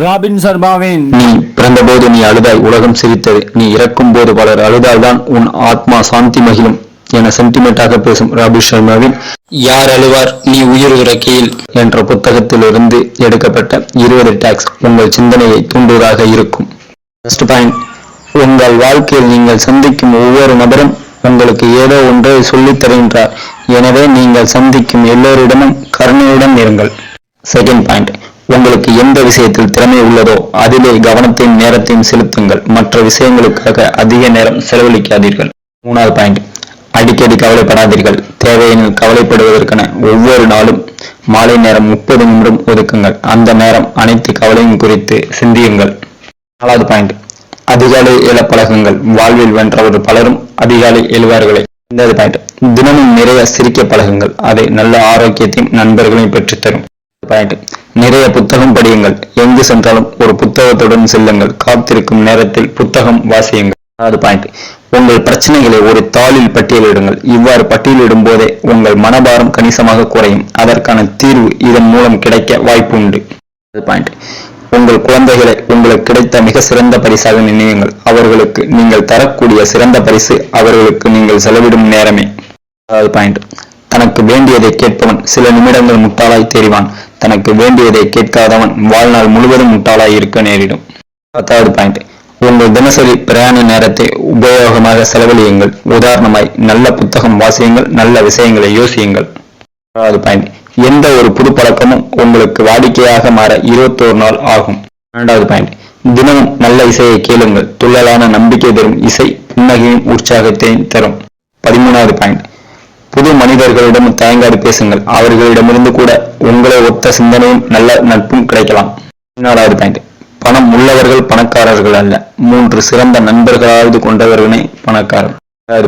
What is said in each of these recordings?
Robin சர்மாவின் நீ பிறந்தபோது நீ அழுதாய் உலகம் சிரித்தது. நீ இறக்கும் போது பலர் அழுதால்தான் உன் ஆத்மா சாந்தி மகிழும் என சென்டிமெண்டாக பேசும் ராபி சர்மாவின் யார் அழுவார் நீ உயிர் இறக்கையில் என்ற புத்தகத்திலிருந்து எடுக்கப்பட்ட இருபது டாக்ஸ் உங்கள் சிந்தனையை தூண்டுவதாக இருக்கும். பாயிண்ட் உங்கள் வாழ்க்கையில் நீங்கள் சந்திக்கும் ஒவ்வொரு நபரும் உங்களுக்கு ஏதோ ஒன்றை சொல்லித் தருகின்றார். எனவே நீங்கள் சந்திக்கும் எல்லோரிடமும் கருணையுடன் இருங்கள். செகண்ட் பாயிண்ட் உங்களுக்கு எந்த விஷயத்தில் திறமை உள்ளதோ அதிலே கவனத்தையும் நேரத்தையும் செலுத்துங்கள். மற்ற விஷயங்களுக்காக அதிக நேரம் செலவழிக்காதீர்கள். மூணாவது பாயிண்ட் அடிக்கடி கவலைப்படாதீர்கள். தேவையினர் கவலைப்படுவதற்கென ஒவ்வொரு நாளும் மாலை நேரம் முப்பது நிமிடம் ஒதுக்குங்கள். அந்த நேரம் அனைத்து கவலையும் குறித்து சிந்தியுங்கள். நாலாவது பாயிண்ட் அதிகாலை எழ பழகுங்கள். வாழ்வில் வென்றவர் பலரும் அதிகாலை எழுவார்களே. ஐந்தாவது பாயிண்ட் தினமும் நிறைய சிரிக்க பழகுங்கள். அதை நல்ல ஆரோக்கியத்தையும் நண்பர்களையும் பெற்றுத்தரும். பாயிண்ட் நிறைய புத்தகம் படியுங்கள். எங்கு சென்றாலும் ஒரு புத்தகத்துடன் செல்லுங்கள். காத்திருக்கும் நேரத்தில் புத்தகம் வாசியுங்கள். அதாவது பாயிண்ட் உங்கள் பிரச்சனைகளை ஒரு தாளில் பட்டியலிடுங்கள். இவ்வாறு பட்டியலிடும் போதே உங்கள் மனபாரம் கணிசமாக குறையும். அதற்கான தீர்வு இதன் மூலம் கிடைக்க வாய்ப்பு உண்டு. பாயிண்ட் உங்கள் குழந்தைகளை உங்களுக்கு கிடைத்த மிக சிறந்த பரிசாக நினைவுங்கள். அவர்களுக்கு நீங்கள் தரக்கூடிய சிறந்த பரிசு அவர்களுக்கு நீங்கள் செலவிடும் நேரமே. அதாவது பாயிண்ட் தனக்கு வேண்டியதை கேட்பவன் சில நிமிடங்கள் முட்டாளாய் தெரிவான் தனக்கு வேண்டியதை கேட்காதவன் வாழ்நாள் முழுவதும் முட்டாளாய் இருக்க நேரிடும். பத்தாவது பாயிண்ட் உங்கள் தினசரி பிரயாண நேரத்தை உபயோகமாக செலவழியுங்கள். உதாரணமாய் நல்ல புத்தகம் வாசியுங்கள் நல்ல விஷயங்களை யோசியுங்கள். ஆறாவது பாயிண்ட் எந்த ஒரு புது பழக்கமும் உங்களுக்கு வாடிக்கையாக மாற இருபத்தோரு நாள் ஆகும். இரண்டாவது பாயிண்ட் தினமும் நல்ல இசையை கேளுங்கள். துள்ளலான நம்பிக்கை தரும் இசை புன்னகையும் உற்சாகத்தையும் தரும். பதிமூணாவது பாயிண்ட் புது மனிதர்களிடம் தயங்காது பேசுங்கள். அவர்களிடமிருந்து கூட உங்களை ஒத்த சிந்தனையும் நல்ல நட்பும் கிடைக்கலாம். பதினாலாவது பாயிண்ட் பணம் உள்ளவர்கள் பணக்காரர்கள் அல்ல. மூன்று சிறந்த நண்பர்களாவது கொண்டவர்களே பணக்காரர்.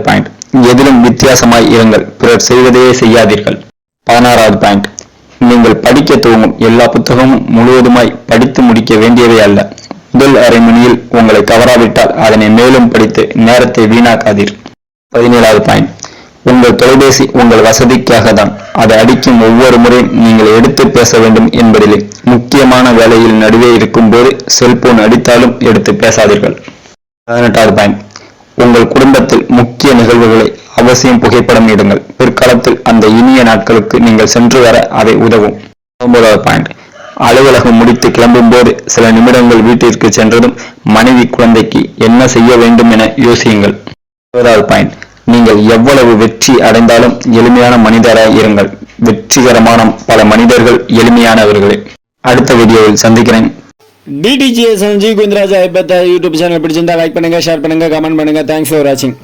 பாயிண்ட் எதிலும் வித்தியாசமாய் இருங்கள். பிறர் செய்வதையே செய்யாதீர்கள். பதினாறாவது பாயிண்ட் நீங்கள் படிக்க துவங்கும் எல்லா புத்தகமும் முழுவதுமாய் படித்து முடிக்க வேண்டியவை அல்ல. முதல் அரை மணியில் உங்களை கவராவிட்டால் அதனை மேலும் படித்து நேரத்தை வீணாக்காதீர். பதினேழாவது பாயிண்ட் உங்கள் தொலைபேசி உங்கள் வசதிக்காக தான் அதை அடிக்கும் ஒவ்வொரு முறையும் நீங்கள் எடுத்து பேச வேண்டும் என்பதில்லை முக்கியமான வேலையில் நடுவே இருக்கும்போது செல்போன் அடித்தாலும் எடுத்து பேசாதீர்கள். பதினெட்டாவது பாயிண்ட் உங்கள் குடும்பத்தில் முக்கிய நிகழ்வுகளை அவசியம் புகைப்படம் இடுங்கள். பிற்காலத்தில் அந்த இனிய நாட்களுக்கு நீங்கள் சென்று வர அதை உதவும். ஒன்பதாவது பாயிண்ட் அலுவலகம் முடித்து கிளம்பும் போது சில நிமிடங்கள் வீட்டிற்கு சென்றதும் மனைவி குழந்தைக்கு என்ன செய்ய வேண்டும் என யோசியுங்கள். இருபதாவது பாயிண்ட் நீங்கள் எவ்வளவு வெற்றி அடைந்தாலும் எளிமையான மனிதராய் இருங்கள். வெற்றிகரமான பல மனிதர்கள் எளிமையானவர்களே. அடுத்த வீடியோவில் சந்திக்கிறேன். TTGS G Kundiraja YouTube channel பிடிச்சிருந்தா லைக் பண்ணுங்க ஷேர் பண்ணுங்க கமெண்ட் பண்ணுங்க. தேங்க்ஸ் ஃபார் வாட்சிங்